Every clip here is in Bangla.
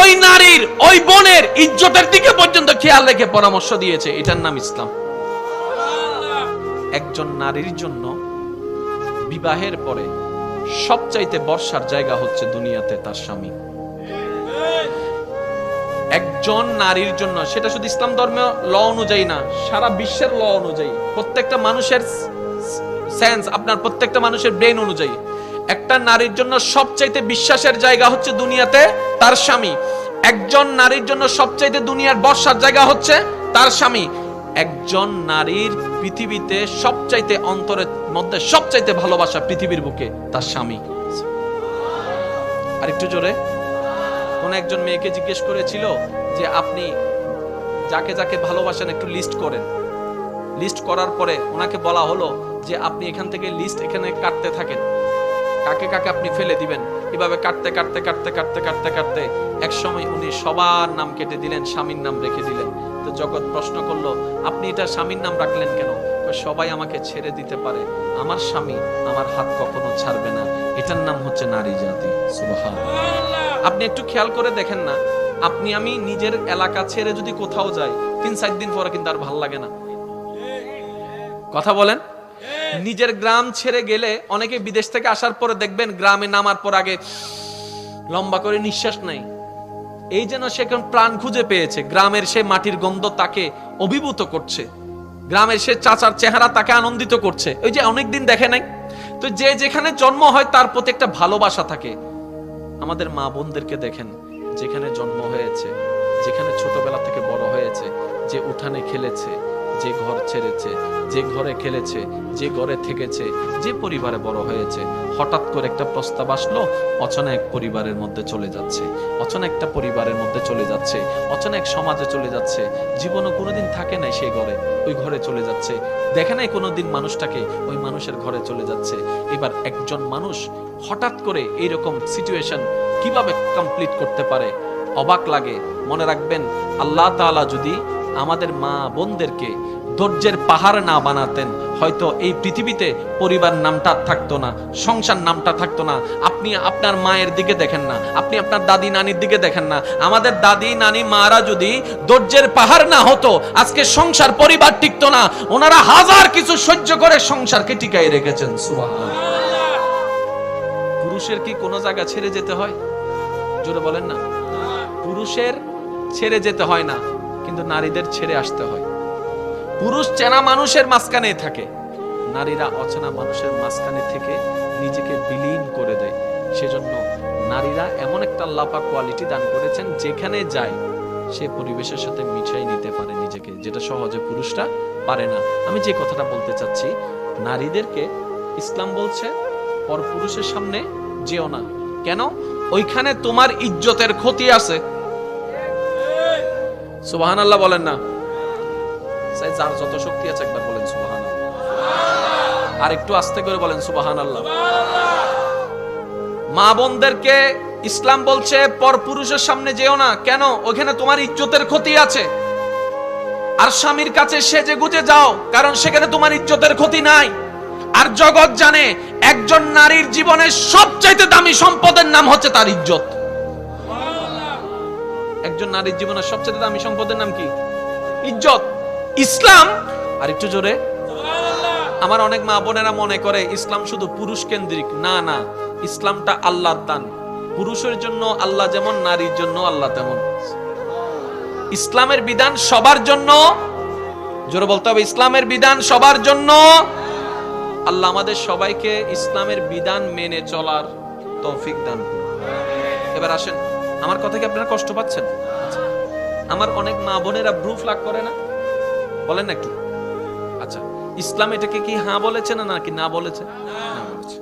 ওই নারীর, ওই বোনের ইজ্জতের দিকে পর্যন্ত খেয়াল রেখে পরামর্শ দিয়েছে। এটার নাম ইসলাম। একজন নারীর জন্য বিবাহের পরে সবচাইতে বর্ষার জায়গা হচ্ছে দুনিয়াতে তার স্বামী। একজন নারীর জন্য, সেটা শুধু ইসলাম ধর্মীয় ল অনুযায়ী না, সারা বিশ্বের ল অনুযায়ী, প্রত্যেকটা মানুষের সেন্স আপনার প্রত্যেকটা মানুষের ব্রেন অনুযায়ী একটা নারীর জন্য সবচাইতে বিশ্বাসের জায়গা হচ্ছে দুনিয়াতে তার স্বামী। একজন নারীর জন্য সবচাইতে দুনিয়ার বর্ষার জায়গা হচ্ছে তার স্বামী। একজন নারীর পৃথিবীতে সবচাইতে অন্তরের মধ্যে সবচাইতে ভালোবাসা পৃথিবীর বুকে তার স্বামী। আরেকটু জোরে। কোন একজন মেয়েকে জিজ্ঞেস করেছিল যে আপনি যাকে যাকে ভালোবাসেন একটু লিস্ট করেন। লিস্ট করার পরে ওনাকে বলা হলো যে আপনি এখান থেকে লিস্ট এখানে কাটতে থাকেন। কাকে কাকে আপনি ফেলে দিবেন? এভাবে কাটতে কাটতে কাটতে কাটতে কাটতে কাটতে এক সময় উনি সবার নাম কেটে দিলেন, স্বামীর নাম রেখে দিলেন। তো জগৎ প্রশ্ন করল, আপনি এটা স্বামীর নাম রাখলেন কেন? সবাই আমাকে ছেড়ে দিতে পারে। আমার স্বামী আমার হাত কখনো ছাড়বে না। এটার নাম হচ্ছে নারী জাতি। আপনি একটু খেয়াল করে দেখেন না, আপনি, আমি নিজের এলাকা ছেড়ে যদি কোথাও যাই, তিন, চার দিন পরে কিন্তু আর ভালো লাগে না। কথা বলেন? নিজের গ্রাম ছেড়ে গেলে অনেকে বিদেশ থেকে আসার পরে দেখবেন গ্রামে নামার পর আগে লম্বা করে নিঃশ্বাস নাই এই যেন সে এখন প্রাণ খুঁজে পেয়েছে, গ্রামের সে মাটির গন্ধ তাকে অভিভূত করছে। গ্রামের সে চাচার চেহারা তাকে আনন্দিত করছে। ওই যে অনেকদিন দেখে নাই। তো যে যেখানে জন্ম হয় তার প্রতি একটা ভালোবাসা থাকে। আমাদের মা বোনদেরকে দেখেন, যেখানে জন্ম হয়েছে, যেখানে ছোটবেলা থেকে বড় হয়েছে, যে উঠানে খেলেছে যে ঘর ছেড়েছে, যে ঘরে খেলেছে, যে ঘরে থেকেছে, যে পরিবারে বড় হয়েছে, হঠাৎ করে একটা প্রস্তাব আসলো, অচেনা এক পরিবারের মধ্যে চলে যাচ্ছে, অচেনা একটা পরিবারের মধ্যে চলে যাচ্ছে, অচেনা এক সমাজে চলে যাচ্ছে, জীবনও কোনোদিন থাকে নাই সেই ঘরে, ওই ঘরে চলে যাচ্ছে, দেখে নাই কোনোদিন মানুষটাকে ওই মানুষের ঘরে চলে যাচ্ছে, এবার একজন মানুষ হঠাৎ করে এইরকম সিচুয়েশন কীভাবে কমপ্লিট করতে পারে? অবাক লাগে, মনে রাখবেন, আল্লাহ তাআলা যদি আমাদের মা বোনদেরকে ধৈর্যের পাহাড় না বানাতেন। হয়তো এই পৃথিবীতে পরিবার নামটা থাকতো না, সংসার নামটা থাকতো না। আপনি আপনার মায়ের দিকে দেখেন না, আপনি আপনার দাদি নানির দিকে দেখেন না। আমাদের দাদি নানি মারা যদি ধৈর্যের পাহাড় না হতো, আজকে সংসার পরিবার টিকতো না। ওনারা হাজার কিছু সহ্য করে সংসারকে টিকাই রেখেছেন পুরুষের কি কোনো জায়গা ছেড়ে যেতে হয়? জোরে বলেন না। পুরুষের ছেড়ে যেতে হয় না। কিন্তু নারীদের ছেড়ে আসতে হয়। পুরুষ চেনা মানুষের মাঝখানে থাকে। নারীরা অচেনা মানুষের মাঝখানে থেকে নিজেকে বিলীন করে দেয়। সেজন্য নারীরা এমন একটা লাপা কোয়ালিটি দান করেছেন, যেখানে যায়, সে পরিবেশের সাথে মিশাই নিতে পারে নিজেকে, যেটা সহজে পুরুষরা পারে না। আমি যে কথাটা বলতে চাচ্ছি, নারীদেরকে ইসলাম বলছে পর পুরুষের সামনে যেও না। কেন? ওইখানে তোমার ইজ্জতের ক্ষতি আছে। সুবাহান আল্লাহ বলেন না। যার যত শক্তি আছে একবার বলেন সুবাহান আর একটু আস্তে করে বলেন সুবাহান আল্লাহ মা বোনদেরকে ইসলাম বলছে, পর পুরুষের সামনে যেও না। কেন? ওখানে তোমার ইজ্জতের ক্ষতি আছে। আর স্বামীর কাছে সেজে গুজে যাও, কারণ সেখানে তোমার ইজ্জতের ক্ষতি নাই। আর জগৎ জানে, একজন নারীর জীবনের সবচাইতে দামি সম্পদের নাম হচ্ছে তার ইজ্জত। একজন নারীর জীবনের সবচেয়ে দামি সম্পদের নাম কি? ইজ্জত। ইসলাম। আর একটু জোরে। আমার অনেক মা বোনেরা মনে করে ইসলাম শুধু পুরুষ কেন্দ্রিক। না না, ইসলামটা আল্লাহর দান। পুরুষের জন্য আল্লাহ যেমন, নারীর জন্য আল্লাহ তেমন। ইসলামের বিধান সবার জন্য। জোরে বলতে হবে, ইসলামের বিধান সবার জন্য। আল্লাহ আমাদের সবাইকে ইসলামের বিধান মেনে চলার তৌফিক দান। এবার আসেন। আমার কথা কি আপনারা কষ্ট পাচ্ছেন? আচ্ছা। আমার অনেক মা বোনেরা ব্রু ফ্লাগ করে না? বলেন না একটু আচ্ছা ইসলাম এটাকে কি হ্যাঁ বলেছে না নাকি না বলেছে? না। বলেছে।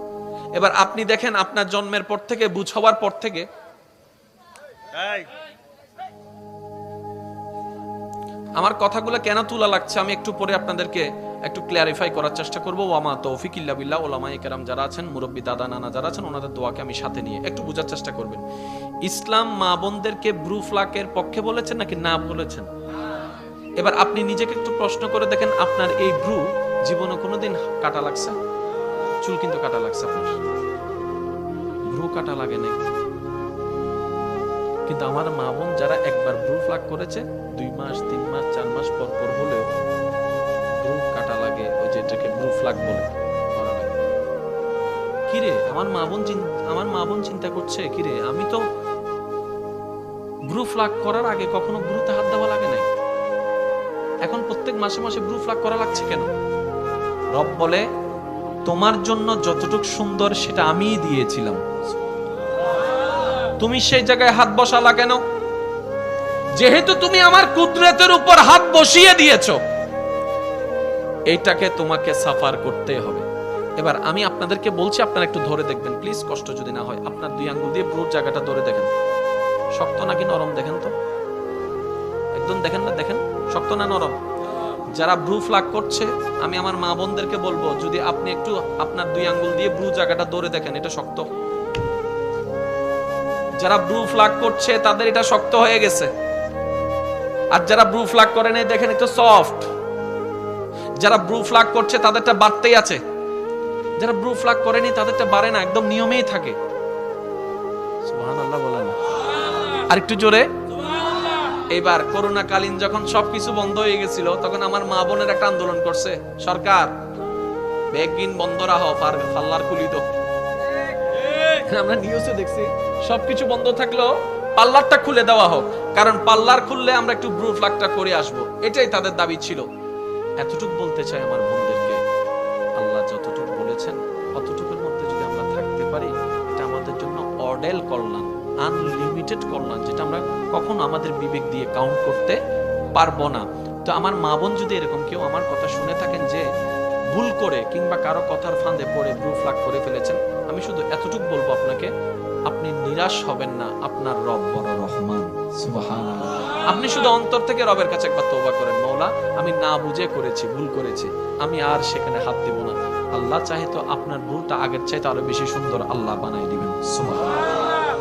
এবার আপনি দেখেন আপনার জন্মের পর থেকে বুঝ হওয়ার পর থেকে আমার কথাগুলো কেন তুলা লাগছে? আমি একটু পরে আপনাদেরকে একটু ক্লিয়ারিফাই করার চেষ্টা করব। ওয়ামা তৌফিক ইল্লা বিল্লাহ। ওলামায়ে কেরাম যারা আছেন, মুরব্বী দাদা, নানা যারা আছেন, ওনাদের দোয়াকে আমি সাথে নিয়ে একটু বোঝার চেষ্টা করবেন। ইসলাম মা বোনদেরকে ব্রু ফ্লাকের পক্ষে বলেছেন নাকি না বলেছেন? এবার আপনি নিজেকে একটু প্রশ্ন করে দেখেন, আপনার এই ব্রু জীবনে কোনোদিন কাটা লাগছে? চুল কিন্তু কাটা লাগছে আপনার। ব্রু কাটা লাগে নাই। কিন্তু আমার মা বোন যারা একবার ব্রু ফ্লাক করেছে, দুই মাস, তিন মাস, চার মাস পর পর হলেও লাগে, ওই যেটাকে ব্রু ফ্লাগ বলে। করা, আমার মা বোন আমার মা বোন চিন্তা করছে, কিরে, আমি তো ব্রু করার আগে কখনো ব্রুতে হাত দেওয়া লাগে নাই। এখন প্রত্যেক মাসে মাসে ব্রু করা লাগছে কেন? রব বলে, তোমার জন্য যতটুকু সুন্দর সেটা আমিই দিয়েছিলাম। তুমি সেই জায়গায় হাত বসালা কেন? যেহেতু তুমি আমার কুদরতের উপর হাত বসিয়ে দিয়েছ। এইটাকে তোমাকে সাফার করতে হবে। এবার আমি আপনাদেরকে বলছি, আপনারা একটু ধরে দেখবেন প্লিজ কষ্ট যদি না হয়। আপনার দুই আঙ্গুল দিয়ে ব্রুর জায়গাটা ধরে দেখেন। শক্ত নাকি নরম? দেখেন তো। একদম দেখেন না? দেখেন। শক্ত না নরম? যারা ব্রু ফ্লাগ করছে, আমি আমার মা বোনদেরকে বলব, যদি আপনি একটু আপনার দুই আঙ্গুল দিয়ে ব্রু জায়গাটা ধরে দেখেন, এটা শক্ত। যারা ব্রু ফ্লাগ করছে, তাদের এটা শক্ত হয়ে গেছে। আর যারা ব্রু ফ্লাগ করে দেখেন একটু সফট যারা ব্রু ফ্লাগ করছে, তাদেরটা বাড়তেই আছে। যারা ব্রু ফ্লাগ করেনি, তাদেরটা বাড়ে না, একদম নিয়মেই থাকে। আর একটু জোরে। এবার করোনা কালীন যখন সবকিছু বন্ধ হয়ে গেছিল, তখন আমার মা বোনের একটা আন্দোলন করছে। সরকার ব্যাগিন বন্ধ রাখো পার পাল্লার খুলি তো। আমরা নিউজে দেখছি, সবকিছু বন্ধ থাকলেও পাল্লারটা খুলে দেওয়া হোক। কারণ পাল্লার খুললে আমরা একটু ব্রু ফ্লাগটা করে আসব। এটাই তাদের দাবি ছিল। এতটুকু বলতে চাই আমার বোনদেরকে, আল্লাহ যতটুকু বলেছেন, অতটুকুর মধ্যে যদি আমরা থাকতে পারি, এটা আমাদের জন্য অডেল কল্যাণ আনলিমিটেড কল্যাণ, যেটা আমরা কখনো আমাদের বিবেক দিয়ে কাউন্ট করতে পারব না। তো আমার মা বোন যদি এরকম কেউ আমার কথা শুনে থাকেন যে ভুল করে কিংবা কারও কথার ফাঁদে পড়ে ব্রু ফ্লাগ করে ফেলেছেন, আমি শুধু এতটুকু বলব আপনাকে, আপনি নিরাশ হবেন না, আপনার রব বড় রহমান। সুবহানাল্লাহ। আপনি শুধু অন্তর থেকে রবের কাছে একবার তওবা করেন মৌলা আমি না বুঝে করেছি, ভুল করেছি। আমি আর সেখানে হাত দেব না। আল্লাহ চাহে তো আপনার ভুলটা আগের চাইতে আরও বেশি সুন্দর আল্লাহ বানাই দিবেন।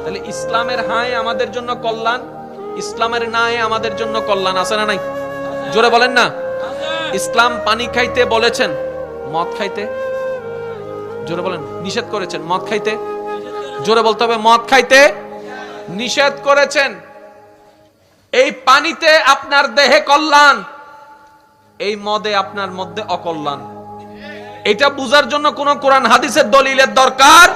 তাহলে ইসলামের হায় আমাদের জন্য কল্যাণ? ইসলামের নাই আমাদের জন্য কল্যাণ আছে না নাই? জোরে বলেন না। ইসলাম পানি খাইতে বলেছেন, মদ খাইতে? জোরে বলেন, নিষেধ করেছেন, মদ খাইতে? জোরে বলতে হবে, মদ খাইতে? নিষেধ করেছেন। এই পানিতে আপনার দেহে কল্যাণ, এই মদে আপনার মধ্যে অকল্যাণ। এটা বুঝার জন্য কোন কোরআন হাদিসের দলিলের দরকার?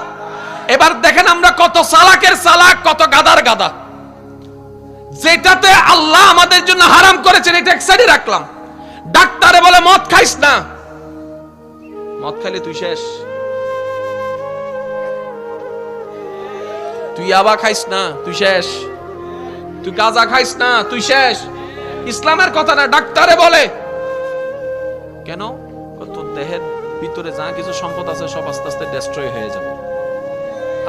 এবার দেখেন আমরা কত সালাকের সালাক, কত গাদার গাদা। যেটাতে আল্লাহ আমাদের জন্য হারাম করেছেন, এটা এক সাইডে রাখলাম। ডাক্তারে বলে, মদ খাইস না। মদ খাইলে তুই শেষ। তুই আবা খাইস না, তুই শেষ। তুই গাঁজা খাইস না, তুই শেষ। ইসলামের কথা না ডাক্তারে বলে। কেন? তোর দেহের ভিতরে যা কিছু সম্পদ আছে সব আস্তে আস্তে ডেস্ট্রয় হয়ে যাবে।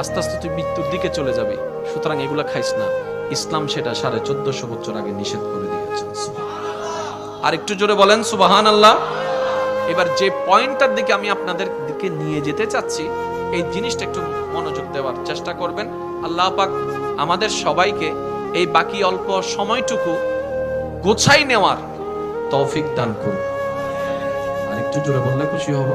আস্তে আস্তে তুই মৃত্যুর দিকে চলে যাবে। সুতরাং এগুলা খাইস না। ইসলাম সেটা সাড়ে চোদ্দশো বছর আগে নিষেধ করে দিয়েছেন আর একটু জোরে বলেন সুবাহান আল্লাহ এবার যে পয়েন্টটার দিকে আমি আপনাদের দিকে নিয়ে যেতে চাচ্ছি, এই জিনিসটা একটু মনোযোগ দেওয়ার চেষ্টা করবেন। আল্লাহ পাক আমাদের সবাইকে এই বাকি অল্প সময়টুকু গোছাই নেওয়ার তৌফিক দান করুন। আরেকটু জোরে বললে খুশি হব।